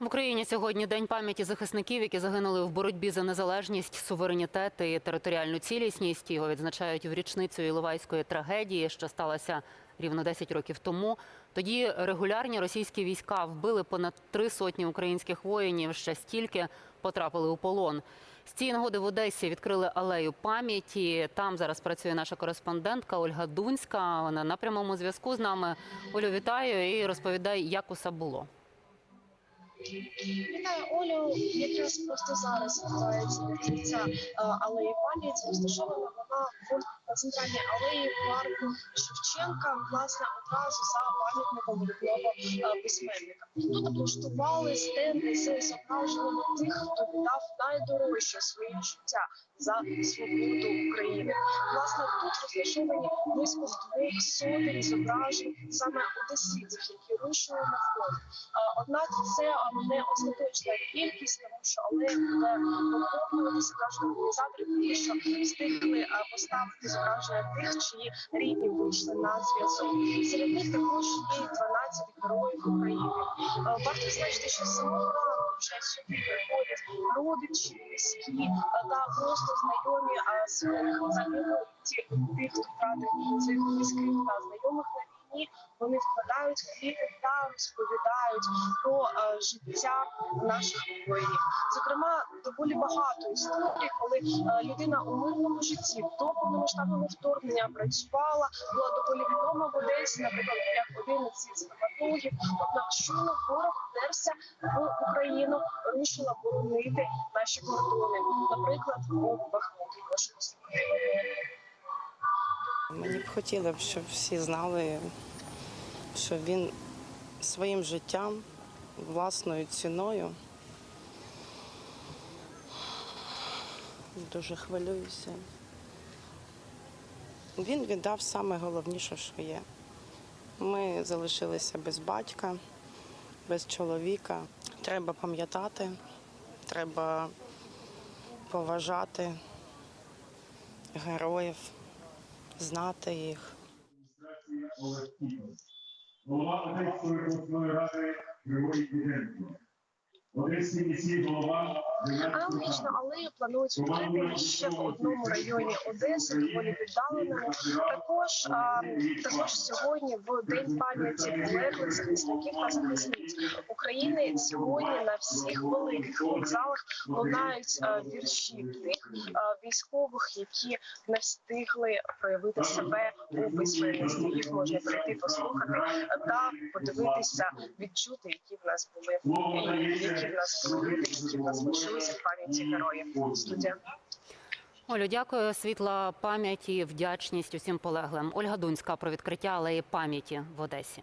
В Україні сьогодні день пам'яті захисників, які загинули в боротьбі за незалежність, суверенітет і територіальну цілісність. Його відзначають в річницю Іловайської трагедії, що сталася рівно 10 років тому. Тоді регулярні російські війська вбили понад три сотні українських воїнів. Ще стільки потрапили у полон. З цієї нагоди в Одесі відкрили алею пам'яті. Там зараз працює наша кореспондентка Ольга Дунська. Вона на прямому зв'язку з нами. Олю, вітаю і розповідай, як усе було. Вітаю Олю. Якраз просто зараз відбувається відкриття е, алеї пам'яті. Розташована вона в центральній алеї парку Шевченка, власне, одразу за пам'ятником видатного е, письменника. Тут облаштували стенди з зображеннями тих, хто віддав найдорожче своє життя за свободу України. Власне, тут розташовані близько двох сотень зображень саме одеситів, які рушили на фронт. Е, Однак це е, не остаточна кількість, тому що алея буде поповнюватися кажуть організатори, тому що встигли е, поставити зображення тих, чиї рідні вийшли на зв'язок. Серед них також є й 12 героїв України. Е, Варто значити, що з самого ранку вже сюди приходять родичі, близькі е, та просто знайомі а своїх загиблих тих, хто втратив своїх близьких та знайомих на війні. Вони вкладають квіти та розповідають про е, життя наших воїнів. Зокрема, доволі багато історій, коли е, людина у мирному житті до повномасштабного вторгнення працювала, була доволі відома в Одесі, наприклад, як один із стоматологів. Однак чула ворог вдерся в Україну, рушила боронити наші кордони, наприклад, у Бахмуті. Прошу послухати. Мені б хотіли б, щоб всі знали, що він своїм життям, власною ціною. Дуже хвилююся. Він віддав саме головніше, що є. Ми залишилися без батька, без чоловіка. Треба пам'ятати, треба поважати героїв, знати їх. Голова Одеської обласної ради Григорій Кузенко. Одеський міський голова Аналогічно алею планують відкрити ще в одному районі Одеси, доволі віддаленому. Також а, також сьогодні, в день пам'яті полеглих захисників та захисниць України, сьогодні на всіх великих вокзалах лунають а, вірші тих а, військових, які не встигли проявити себе у письменності. Їх можна прийти послухати та подивитися, відчути, які в нас були які в нас були які в нас в пам'яті героїв. Студія. Олю, дякую. Світла пам'яті, вдячність усім полеглим. Ольга Дунська про відкриття алеї пам'яті в Одесі.